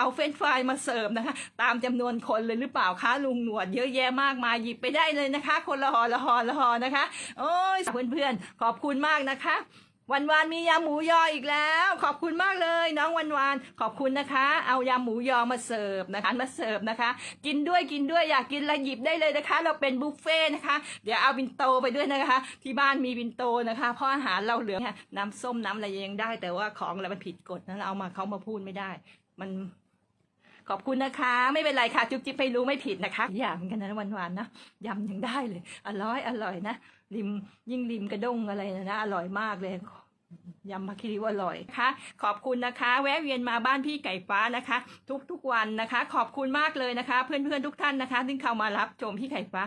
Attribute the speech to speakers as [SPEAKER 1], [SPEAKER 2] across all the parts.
[SPEAKER 1] เอาเฟรนช์ฟรายมาเสิร์ฟนะคะ ตามจำนวนคนเลยหรือเปล่าคะลุงหนวดเยอะแยะมากมายหยิบไปได้เลยนะคะ คนละหอละหอละหอนะคะ โอ้ยเพื่อนๆขอบคุณมากนะคะวันวานมียำหมูยออีกแล้ว ขอบคุณมากเลยน้องวันวานขอบคุณนะคะ เอายำหมูยอมาเสิร์ฟนะคะมาเสิร์ฟนะคะ กินด้วยกินด้วยอยากกินอะไรหยิบได้เลยนะคะ เราเป็นบุฟเฟ่นะคะ เดี๋ยวเอาบินโตไปด้วยนะคะ ที่บ้านมีบินโตนะคะเพราะอาหารเราเหลือน้ำส้มน้ำอะไรยังได้ แต่ว่าของอะไรมันผิดกฎนะเราเอามาเขามาพูดไม่ได้ มัน ขอบคุณนะคะ ไม่เป็นไรค่ะ จุ๊บจิ๊บไม่รู้ไม่ผิดนะคะ อย่างกันนะวันวานนะยำยังได้เลย อร่อยอร่อยนะริมยิ่งริมกระด้งอะไรนะอร่อยมากเลย ยำผักคีริวอร่อยค่ะขอบคุณนะคะ แวะเวียนมาบ้านพี่ไก่ฟ้านะคะ ทุกทุกๆวันนะคะ ขอบคุณมากเลยนะคะ เพื่อนเพื่อนๆทุกท่านนะคะที่เข้ามารับชมพี่ไก่ฟ้า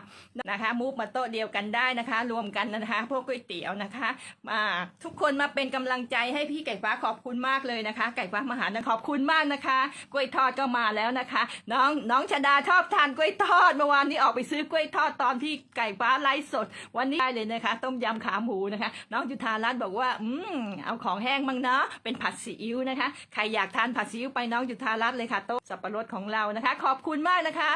[SPEAKER 1] นะคะมูฟมาโต๊ะเดียวกันได้นะคะ รวมกันนะคะ พวกก๋วยเตี๋ยวนะคะมาทุกคนมาเป็นกำลังใจให้พี่ไก่ฟ้าขอบคุณมากเลยนะคะ ไก่ฟ้ามหานะขอบคุณมากนะคะกล้วยทอดก็มาแล้วนะคะ น้องน้องชดาชอบทานกล้วยทอดเมื่อวานนี้ออกไปซื้อกล้วยทอดตอนที่ไก่ฟ้าไลฟ์สด วันนี้ได้เลยนะคะ ต้มยำขาหมูนะคะ น้องจุธารัตน์บอกว่า อืมเอาของแห้งบ้างเนาะเป็นผัดซีอิ๊วนะคะใครอยากทานผัดซีอิ๊วไปน้องจุธารัตน์เลยค่ะโต๊ะสับปะรดของเรานะคะ ขอบคุณมากนะคะ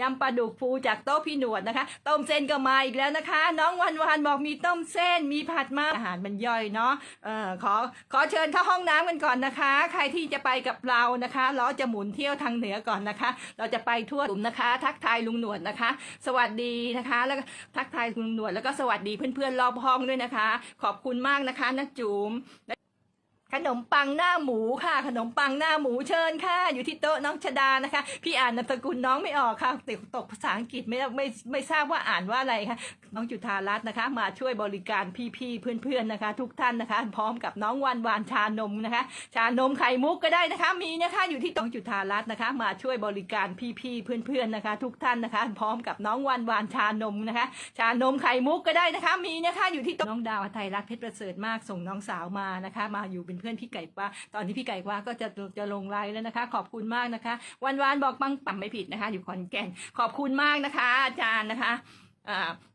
[SPEAKER 1] ยำปลาดุกฟูจากโต๊ะพี่หนวดนะคะต้มเส้นก็มาอีกแล้วนะคะ น้องวันวันบอกมีต้มเส้นมีผัดมาอาหารมันย่อยเนาะเออขอขอเชิญเข้าห้องน้ำกันก่อนนะคะ ใครที่จะไปกับเรานะคะล้อจะหมุนเที่ยวทางเหนือก่อนนะคะ เราจะไปทั่วกลุ่มนะคะ ทักทายลุงหนวดนะคะ สวัสดีนะคะ แล้วก็ทักทายลุงหนวดแล้วก็สวัสดีเพื่อนๆรอบห้องด้วยนะคะ ขอบคุณมากนะคะนักจุ๋ม ขนมปังหน้าหมูค่ะ ขนมปังหน้าหมูเชิญค่ะ อยู่ที่โต๊ะน้องชดานะคะ พี่อ่านนามสกุลน้องไม่ออกค่ะติดตกภาษาอังกฤษไม่ไม่ไม่ทราบว่าอ่านว่าอะไรค่ะน้องจุธารัตน์นะคะ มาช่วยบริการพี่ๆเพื่อนๆนะคะ ทุกท่านนะคะ พร้อมกับน้องวันวานชานมนะคะ ชานมไข่มุกก็ได้นะคะ มีนะคะอยู่ที่โต๊ะน้องจุธารัตน์นะคะ มาช่วยบริการพี่ๆเพื่อนๆนะคะ ทุกท่านนะคะ พร้อมกับน้องวันวานชานมนะคะ ชานมไข่มุกก็ได้นะคะ มีนะคะอยู่ที่โต๊ะน้องดาวไทยรัฐเพชรประเสริฐมากส่งน้องสาวมานะคะ มาอยู่เป็นพื่อนพี่ไก่ว่าตอนนี้พี่ไก่ว่าก็จะจะลงไลน์แล้วนะคะ ขอบคุณมากนะคะ วันวานบอกปังปั่มไม่ผิดนะคะ อยู่ขอนแก่นขอบคุณมากนะคะ อาจารย์นะคะ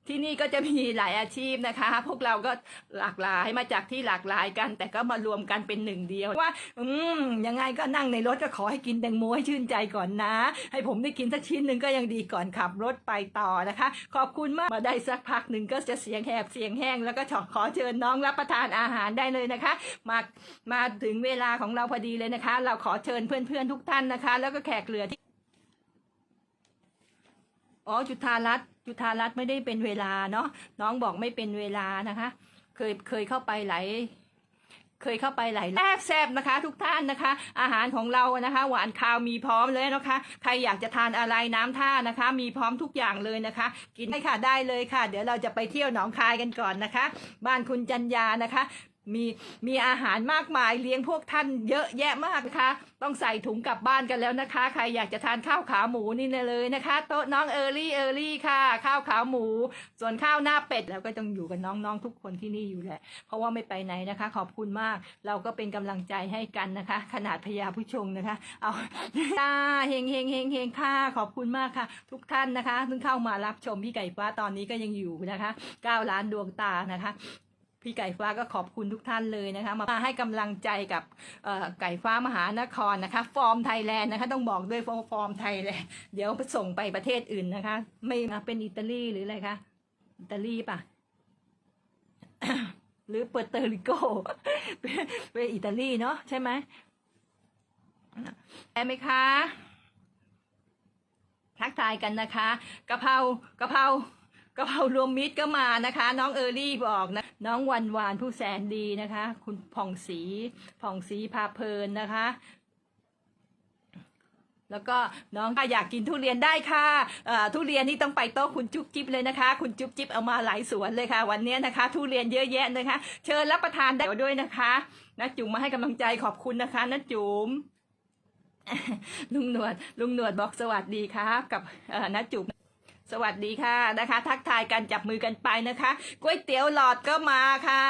[SPEAKER 1] ที่นี่ก็จะมีหลายอาชีพนะคะ พวกเราก็หลากหลายมาจากที่หลากหลายกัน แต่ก็มารวมกันเป็นหนึ่งเดียวว่า อืมยังไงก็นั่งในรถก็ขอให้กินแตงโมให้ชื่นใจก่อนนะ ให้ผมได้กินสักชิ้นหนึ่งก็ยังดีก่อนขับรถไปต่อนะคะ ขอบคุณมากมาได้สักพักหนึ่งก็จะเสียงแหบเสียงแห้งแล้วก็ขอเชิญน้องรับประทานอาหารได้เลยนะคะ มามาถึงเวลาของเราพอดีเลยนะคะ เราขอเชิญเพื่อนๆทุกท่านนะคะ แล้วก็แขกเหลือที่อ๋อจุธารัตน์ จุธารัตน์ไม่ได้เป็นเวลาเนาะน้องบอกไม่เป็นเวลานะคะ เคยเคยเข้าไปหลายเคยเข้าไปหลายแซ่บแซบๆนะคะ ทุกท่านนะคะ อาหารของเรานะคะ หวานคาวมีพร้อมเลยนะคะ ใครอยากจะทานอะไรน้ำท่านะคะ มีพร้อมทุกอย่างเลยนะคะ กินได้ค่ะได้เลยค่ะ เดี๋ยวเราจะไปเที่ยวหนองคายกันก่อนนะคะ บ้านคุณจันยานะคะ มีมีอาหารมากมายเลี้ยงพวกท่านเยอะแยะมากนะคะ ต้องใส่ถุงกลับบ้านกันแล้วนะคะ ใครอยากจะทานข้าวขาหมูนี่เลยนะคะ โต๊ะน้องเออรี่เออรี่ค่ะ ข้าวขาหมู ส่วนข้าวหน้าเป็ดแล้วก็ต้องอยู่กับน้องๆทุกคนที่นี่อยู่แหละ เพราะว่าไม่ไปไหนนะคะ ขอบคุณมาก เราก็เป็นกำลังใจให้กันนะคะ ขนาดพญาผู้ชงนะคะ เอาจ้าเฮงเฮงเฮงเฮงค่ะ ขอบคุณมากค่ะ ทุกท่านนะคะเพิ่งเข้ามารับชมพี่ไก่ฟ้าตอนนี้ก็ยังอยู่นะคะ9ล้านดวงตานะคะ พี่ไก่ฟ้าก็ขอบคุณทุกท่านเลยนะคะ มาให้กำลังใจกับไก่ฟ้ามหานครนะคะ ฟอร์มไทยแลนด์นะคะ ต้องบอกด้วยฟอร์มฟอร์มไทยแลนด์เดี๋ยวส่งไปประเทศอื่นนะคะ ไม่มาเป็นอิตาลีหรืออะไรคะอิตาลีป่ะหรือเปอร์เตอริโกเป็นอิตาลีเนาะใช่ไหมแอมไหมคะ ทักทายกันนะคะกะเพรากะเพรา กะเพรารวมมิตรก็มานะคะ น้องเออรี่บอกนะ น้องวันวานผู้แสนดีนะคะ คุณผ่องศรีผ่องศรีพาเพลินนะคะ แล้วก็น้องอยากกินทุเรียนได้ค่ะทุเรียนนี่ต้องไปโต๊ะคุณจุ๊บจิ๊บเลยนะคะ คุณจุ๊บจิ๊บเอามาหลายสวนเลยค่ะ วันนี้นะคะ ทุเรียนเยอะแยะนะคะเชิญรับประทานได้ด้วยนะคะนะจุ๋มมาให้กำลังใจขอบคุณนะคะนะจุ๋มลุงหนวดลุงหนวดบอกสวัสดีครับ กับเอ่อนะจุ๋ม สวัสดีค่ะนะคะ ทักทายกันจับมือกันไปนะคะก๋วยเตี๋ยวหลอดก็มาค่ะ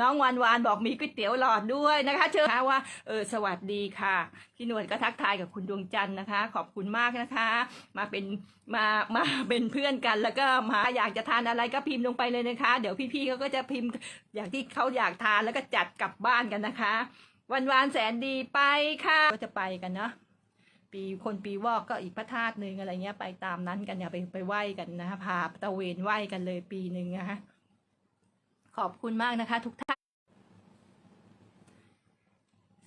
[SPEAKER 1] น้องวานวานบอกมีก๋วยเตี๋ยวหลอดด้วยนะคะ เชิญค่ะว่าเออสวัสดีค่ะพี่นวดก็ทักทายกับคุณดวงจันทร์นะคะ ขอบคุณมากนะคะ มาเป็นมามาเป็นเพื่อนกัน แล้วก็มาอยากจะทานอะไรก็พิมพ์ลงไปเลยนะคะ เดี๋ยวพี่ๆเขาก็จะพิมพ์อย่างที่เขาอยากทานแล้วก็จัดกลับบ้านกันนะคะ วันวานแสนดีไปค่ะก็จะไปกันเนาะ ปีคนปีวอกก็อีกพระธาตุหนึ่งอะไรเงี้ยไปตามนั้นกันอย่าไปไปไหว้กันนะคะพาตะเวนไหว้กันเลยปีหนึ่งนะคะขอบคุณมากนะคะ ทุกท่าน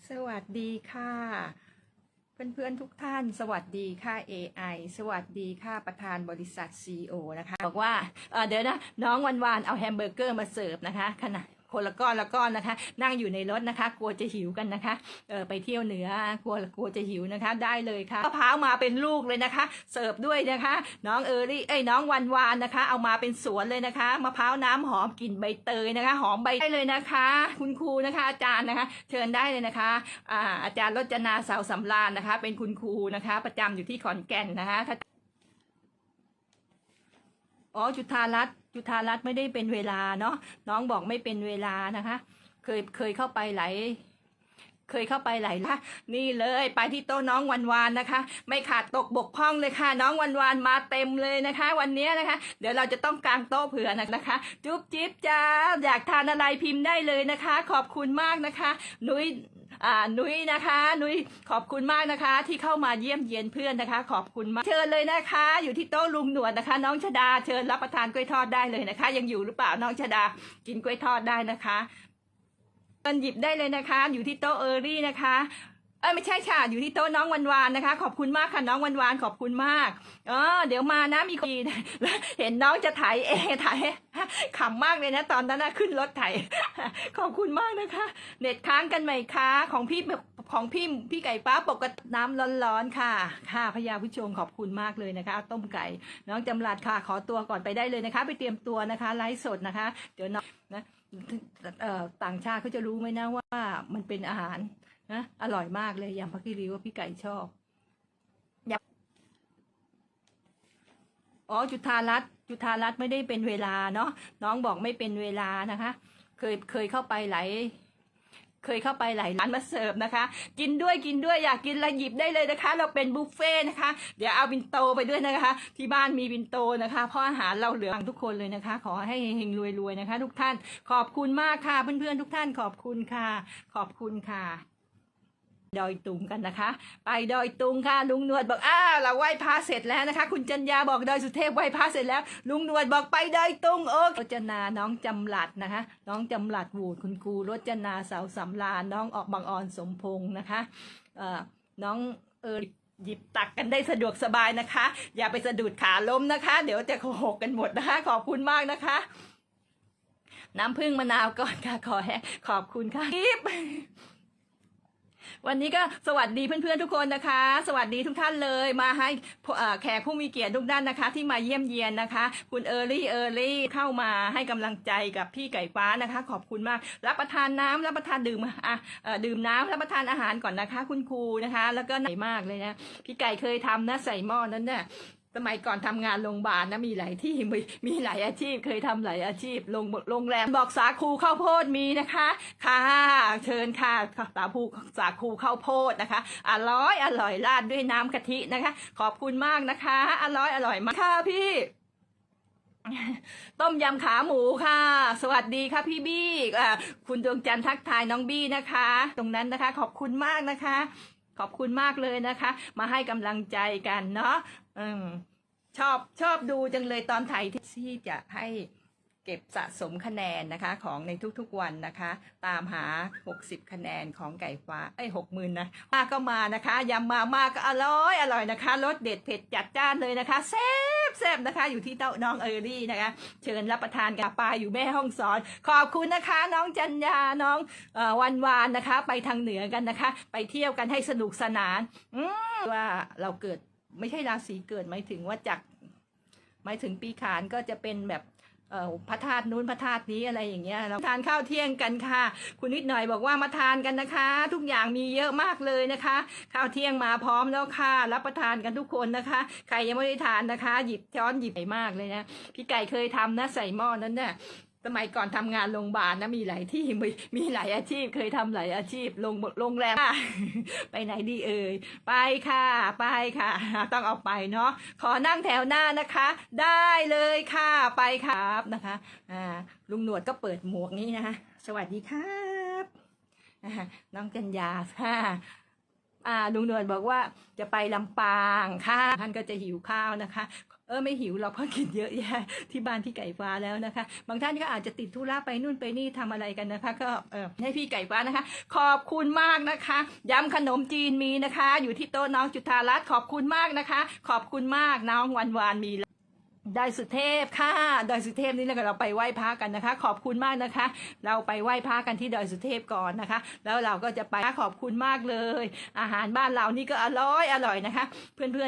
[SPEAKER 1] สวัสดีค่ะเพื่อนๆทุกท่านสวัสดีค่ะ AI สวัสดีค่ะประธานบริษัท CEO นะคะ บอกว่าเออเดี๋ยวนะ น้องวันวานเอาแฮมเบอร์เกอร์มาเสิร์ฟนะคะขณะ คนละก้อนละก้อนนะคะ นั่งอยู่ในรถนะคะ กลัวจะหิวกันนะคะเออไปเที่ยวเหนือกลัวกลัวจะหิวนะคะ ได้เลยค่ะมะพร้าวมาเป็นลูกเลยนะคะ เสิร์ฟด้วยนะคะ น้องเออรี่เอ้ยน้องวันวานนะคะ เอามาเป็นสวนเลยนะคะมะพร้าวน้ำหอมกลิ่นใบเตยนะคะ หอมใบได้เลยนะคะ คุณครูนะคะ อาจารย์นะคะ เชิญได้เลยนะคะอ่าอาจารย์รจนาสาวสำราญนะคะ เป็นคุณครูนะคะ ประจำอยู่ที่ขอนแก่นนะคะอ๋อจุธารัตน์ จุธารัตน์ไม่ได้เป็นเวลาเนาะน้องบอกไม่เป็นเวลานะคะ เคยเคยเข้าไปหลายเคยเข้าไปหลายละนี่เลยไปที่โต๊ะน้องวันวานนะคะ ไม่ขาดตกบกพร่องเลยค่ะ น้องวันวานมาเต็มเลยนะคะ วันนี้นะคะ เดี๋ยวเราจะต้องกางโต๊ะเผื่อนะคะ จุ๊บจิ๊บจ้าอยากทานอะไรพิมพ์ได้เลยนะคะ ขอบคุณมากนะคะนุ้ย อ่านุ้ยนะคะ นุ้ยขอบคุณมากนะคะ ที่เข้ามาเยี่ยมเยียนเพื่อนนะคะ ขอบคุณมากเชิญเลยนะคะ อยู่ที่โต๊ะลุงหนวดนะคะ น้องชดาเชิญรับประทานกล้วยทอดได้เลยนะคะ ยังอยู่หรือเปล่าน้องชดากินกล้วยทอดได้นะคะเงินหยิบได้เลยนะคะ อยู่ที่โต๊ะเออรี่นะคะ เอ้ยไม่ใช่ค่ะ อยู่ที่โต๊ะน้องวันวานนะคะ ขอบคุณมากค่ะน้องวันวานขอบคุณมากเออเดี๋ยวมานะมีคนแล้วเห็นน้องจะถ่ายเองถ่ายขำมากเลยนะ ตอนนั้นนะขึ้นรถถ่ายขอบคุณมากนะคะ เน็ตค้างกันไหมคะของพี่ของพี่พี่ไก่ฟ้าปกติน้ำร้อนๆค่ะ ค่ะพญาผู้ชมขอบคุณมากเลยนะคะ ต้มไก่ น้องจำรัดค่ะ ขอตัวก่อนไปได้เลยนะคะ ไปเตรียมตัวนะคะไลฟ์สดนะคะ เดี๋ยวน้องนะต่างชาติเขาจะรู้ไหมนะว่ามันเป็นอาหาร นะอร่อยมากเลยยำพักกี้ริวว่าพี่ไก่ชอบยำอ๋อจุธารัตน์จุธารัตน์ไม่ได้เป็นเวลาเนาะน้องบอกไม่เป็นเวลานะคะ เคยเคยเข้าไปหลายเคยเข้าไปหลายร้านมาเสิร์ฟนะคะ กินด้วยกินด้วยอยากกินอะไรหยิบได้เลยนะคะ เราเป็นบุฟเฟ่ต์นะคะ เดี๋ยวเอาบินโตไปด้วยนะคะ ที่บ้านมีบินโตนะคะ เพราะอาหารเราเหลือทุกคนเลยนะคะ ขอให้เฮงๆรวยๆนะคะ ทุกท่านขอบคุณมากค่ะเพื่อนๆทุกท่านขอบคุณค่ะ ขอบคุณค่ะ ดอยตุงกันนะคะ ไปดอยตุงค่ะ ลุงนวดบอกอ้าเราไหว้พระเสร็จแล้วนะคะ คุณจันยาบอกดอยสุเทพไหว้พระเสร็จแล้ว ลุงนวดบอกไปดอยตุงโอ้รจนาน้องจำหลัดนะคะ น้องจำหลัดวูดคุณครูรจนาสาวสำราน้องออกบางออนสมพงษ์นะคะเอ่อน้องเออหยิบตักกันได้สะดวกสบายนะคะ อย่าไปสะดุดขาล้มนะคะ เดี๋ยวจะหกกันหมดนะคะ ขอบคุณมากนะคะ น้ำผึ้งมะนาวก่อนค่ะขอแห้ขอบคุณค่ะกิ๊ วันนี้ก็สวัสดีเพื่อนๆทุกคนนะคะ สวัสดีทุกท่านเลยมาให้แขกผู้มีเกียรติทุกท่านนะคะ ที่มาเยี่ยมเยียนนะคะ คุณเออรี่เออรี่เข้ามาให้กำลังใจกับพี่ไก่ฟ้านะคะ ขอบคุณมาก รับประทานน้ำรับประทานดื่มอะดื่มน้ำรับประทานอาหารก่อนนะคะ คุณครูนะคะ แล้วก็ไหนมากเลยนะพี่ไก่เคยทำนะใส่หม้อนั้นเนี่ย สมัยก่อนทำงานโรงพยาบาลนะมีหลายที่มีมีหลายอาชีพเคยทำหลายอาชีพโรงโรงแรมบอกสาคูข้าวโพดมีนะคะ ค่ะ เชิญค่ะสาคูสาคูข้าวโพดนะคะอร่อยอร่อยราดด้วยน้ำกะทินะคะ ขอบคุณมากนะคะ อร่อยอร่อยมากค่ะพี่ต้มยำขาหมูค่ะ สวัสดีค่ะพี่บี้คุณดวงจันทร์ทักทายน้องบี้นะคะ ตรงนั้นนะคะ ขอบคุณมากนะคะ ขอบคุณมากเลยนะคะ มาให้กำลังใจกันเนาะอืมชอบชอบดูจังเลยตอนถ่ายที่จะให้ เก็บสะสมคะแนนนะคะของในทุกๆวันนะคะ ตามหา 60 คะแนนของไก่ฟ้าเอ้ยหกหมื่นนะมาก็มานะคะยำมามาก็อร่อยอร่อยนะคะรสเด็ดเผ็ดจัดจ้านเลยนะคะแซ่บแซ่บนะคะ อยู่ที่เต้าน้องเออรี่นะคะ เชิญรับประทานกับปลาอยู่แม่ห้องสอน ขอบคุณนะคะ น้องจันยาน้องออวันวานนะคะ ไปทางเหนือกันนะคะ ไปเที่ยวกันให้สนุกสนานว่าเราเกิดไม่ใช่ราศีเกิดหมายถึงว่าจากหมายถึงปีขานก็จะเป็นแบบ พระธาตุนู้นพระธาตุนี้อะไรอย่างเงี้ยเราทานข้าวเที่ยงกันค่ะ คุณนิดหน่อยบอกว่ามาทานกันนะคะ ทุกอย่างมีเยอะมากเลยนะคะ ข้าวเที่ยงมาพร้อมแล้วค่ะ รับประทานกันทุกคนนะคะ ใครยังไม่ได้ทานนะคะ หยิบช้อนหยิบใหญ่มากเลยนะพี่ไก่เคยทำนะใส่หม้อนั้นเนี่ย สมัยก่อนทำงานโรงพยาบาลนะมีหลายที่มีมีหลายอาชีพ เคยทำหลายอาชีพโรงโรงแรมไปไหนดีเอ่ยไปค่ะ ไปค่ะ ต้องเอาไปเนาะขอนั่งแถวหน้านะคะ ได้เลยค่ะไปครับนะคะอ่าลุงหนวดก็เปิดหมวกนี้นะคะสวัสดีครับน้องจันยาค่ะอ่าลุงหนวดบอกว่าจะไปลำปางค่ะท่านก็จะหิวข้าวนะคะ เออไม่หิวเราเพราะกินเยอะแยะที่บ้านพี่ไก่ฟ้าแล้วนะคะ บางท่านก็อาจจะติดธุระไปนู่นไปนี่ทำอะไรกันนะคะ ก็เออให้พี่ไก่ฟ้านะคะ ขอบคุณมากนะคะยำขนมจีนมีนะคะ อยู่ที่โต๊ะน้องจุธารัตน์ขอบคุณมากนะคะ ขอบคุณมากน้องวันวานมีดอยสุเทพค่ะดอยสุเทพนี่เราไปไหว้พระกันนะคะ ขอบคุณมากนะคะ เราไปไหว้พระกันที่ดอยสุเทพก่อนนะคะ แล้วเราก็จะไปขอบคุณมากเลย อาหารบ้านเรานี่ก็อร่อยอร่อยนะคะ เพื่อนๆ